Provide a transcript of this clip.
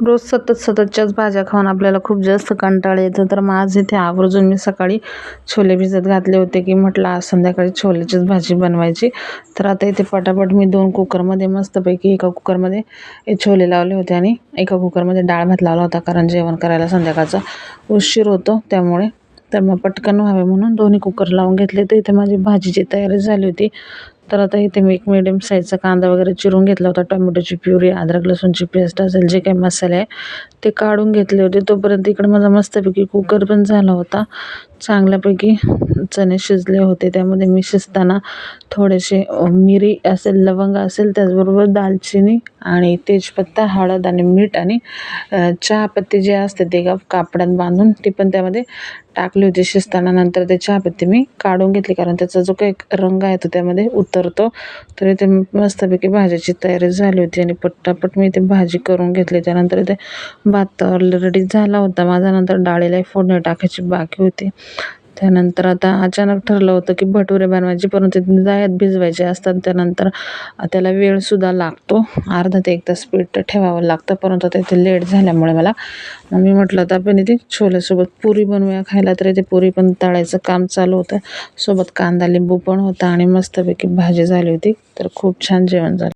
रोज सतत सततच्याच भाज्या खाऊन आपल्याला खूप जास्त कंटाळा येतो. तर मग आज इथे आवर्जून मी सकाळी छोले भिजत घातले होते की म्हटलं आज संध्याकाळी छोलेचीच भाजी बनवायची. तर आता इथे पटापट मी दोन कुकरमध्ये मस्तपैकी एका कुकरमध्ये हे छोले लावले होते आणि एका कुकरमध्ये डाळ भात लावला होता कारण जेवण करायला संध्याकाळचा उशीर होतो त्यामुळे. तर मग पटकन व्हावे म्हणून दोन्ही कुकर लावून घेतले. तर इथे माझी भाजीची तयारी झाली होती. तर आता इथे मी एक मिडियम साईजचा कांदा वगैरे चिरून घेतला होता. टोमॅटोची प्युरी अद्रक लसूणची पेस्ट असेल जे काही मसाले आहे ते काढून घेतले होते. तोपर्यंत इकडं माझा मस्तपैकी कुकर पण झाला होता. चांगल्यापैकी चणे शिजले होते. त्यामध्ये मी शिजताना थोडेसे मिरी असेल लवंग असेल त्याचबरोबर दालचिनी आणि तेजपत्ता हळद आणि मीठ आणि चहापत्ती जे असते ते का कापडात बांधून ती पण त्यामध्ये टाकली होती. शिजताना नंतर ते चहापत्ती मी काढून घेतली कारण त्याचा जो काही रंग आहे तो त्यामध्ये उतरतो. तर इथे मस्तपैकी भाजीची तयारी झाली होती आणि पटापट मी इथे भाजी करून घेतली. त्यानंतर इथे भात ऑलरेडी झाला होता. माझा नंतर डाळीलाही फोडणी टाकायची बाकी होती. त्यानंतर आता अचानक ठरलं होतं की भटुरे बनवायचे परंतु ते जाळ्यात भिजवायचे असतात. त्यानंतर त्याला वेळसुद्धा लागतो. अर्धा ते एक तास पीठ ठेवावं लागतं परंतु आता इथे लेट झाल्यामुळे मला मग मी म्हटलं तर आपण इथे छोल्यासोबत पुरी बनवूया खायला. तर इथे पुरी पण तळायचं काम चालू होतं. सोबत कांदा लिंबू पण होता आणि मस्तपैकी भाजी झाली होती. तर खूप छान जेवण झालं.